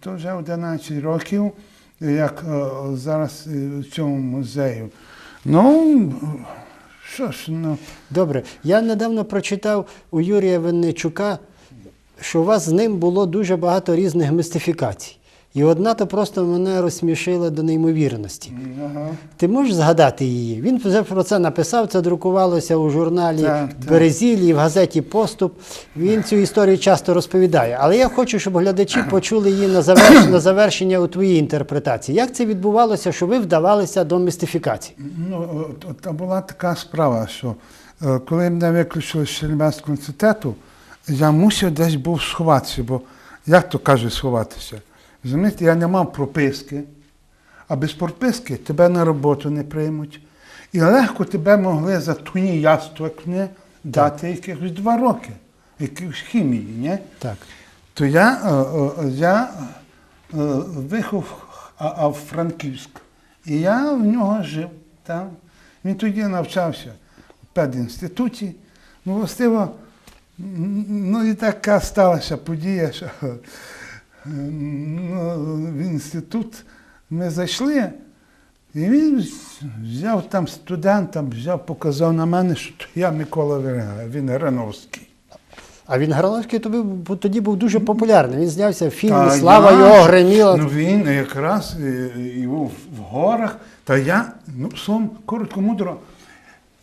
То вже 11 років, як е, зараз е, в цьому музею. Ну, що ж, ну, Добре. Я недавно прочитав у Юрія Винничука, що у вас з ним було дуже багато різних містифікацій. І одна то просто мене розсмішила до неймовірності. ага. Ти можеш згадати її? Він вже про це написав, це друкувалося у журналі Так, так. Березілі, в газеті Поступ. Він цю історію часто розповідає. Але я хочу, щоб глядачі почули її на завершення, на завершення у твоїй інтерпретації. Як це відбувалося, що ви вдавалися до містифікації? Ну, от, була така справа, що е, коли мене виключили з Чернівецького університету, я мусив десь був сховатися, бо як то кажуть сховатися? Розумієте, я не мав прописки, а без прописки тебе на роботу не приймуть. І легко тебе могли за туніяство кни дати якихось два роки, якихось хімії, ні? Так. То я, е, е, я е, в Франківськ. І я в нього жив там. Він тоді навчався в педінституті. Ну, властиво, ну і така сталася подія, що в інститут ми зайшли, і він взяв там студентам, взяв, показав на мене, що то я Микола Вірга, він Грановський. А він Грановський тобі тоді був дуже популярний. Він знявся в фільмі Та Слава я його греміла. Ну він якраз е, і був в горах. Та я, ну, словом, коротко мудро,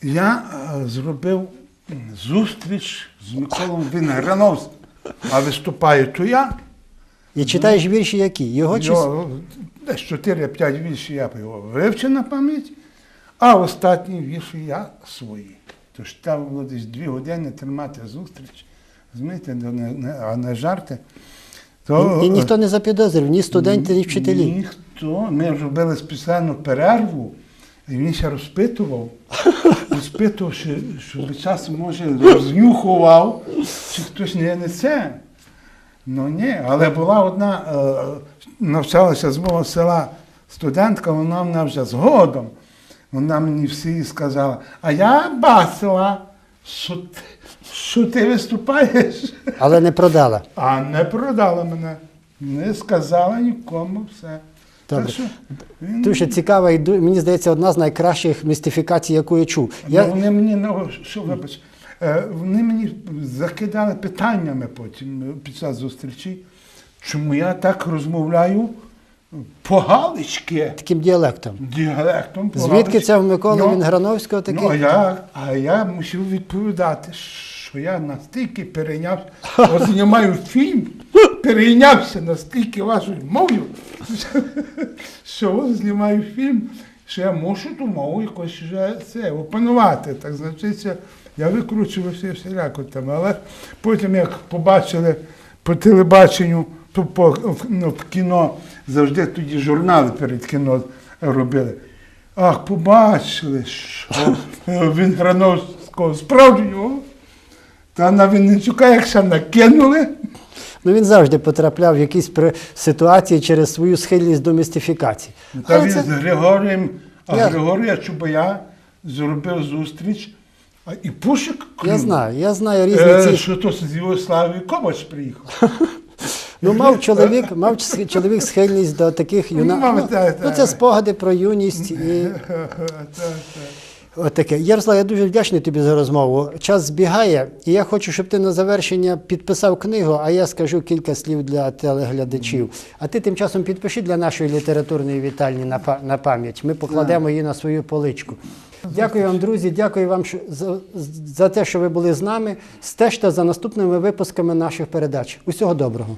я е, зробив зустріч з Миколом Вінграновським. А виступаю то я. І читаєш вірші які? Його чи... Його, десь 4-5 віршів я його вивчив на пам'ять, а останні вірші я свої. Тож там було десь дві години тримати зустріч. Не, не, а не жарти. То, І, і ніхто не запідозрив, ні студенти, ні вчителі. Ніхто. Ми робили спеціальну перерву, і він ще розпитував. Розпитував, що, що часом, може, рознюхував, чи хтось не не це. Ну ні, але була одна, е, навчалася з мого села студентка, вона мене вже згодом. Вона мені всі сказала, а я бачила, що ти, що ти виступаєш. Але не продала. А не продала мене. Не сказала нікому все. Так що він, Дуже цікава і мені здається, одна з найкращих містифікацій, яку я чув. ну, Я, вони мені ну, що вибач, вони мені закидали питаннями потім е, під час зустрічі, чому я так розмовляю по-галицьки, таким діалектом. діалектом. Звідки по-галицьки. це в Миколи Ну, Вінграновського такий? Ну, а я, а я мусив відповідати, що я настільки перейнявся, от знімаю фільм, перейнявся настільки вашою мовою, що от знімаю фільм, що я мушу ту мову якось вже це, опанувати. Так значить, я викручувався всіляко там. Але потім, як побачили по телебаченню, то по, ну, в кіно завжди тоді журнали перед кіно робили. Ах, побачили, що він Грановського справжнього. Та на Вінничука, як ще накинули, Ну він завжди потрапляв в якісь ситуації через свою схильність до містифікації. та Але він це- з Григорієм, а Я- Григорія Чубая зробив зустріч, а і Пушик Я знаю, я знаю різні Е, ці. що то з Єгославії Ковач приїхав. Ну, мав чоловік, мав чоловік схильність до таких юна... мав, Ну, ну, це спогади про юність і Так, так. от таке. Ярослав, я дуже вдячний тобі за розмову. Час збігає, і я хочу, щоб ти на завершення підписав книгу, а я скажу кілька слів для телеглядачів. А ти тим часом підпиши для нашої літературної вітальні на, на пам'ять. Ми покладемо її на свою поличку. Дякую вам, друзі. Дякую вам за, за те, що ви були з нами. Стежте за наступними випусками наших передач. Усього доброго.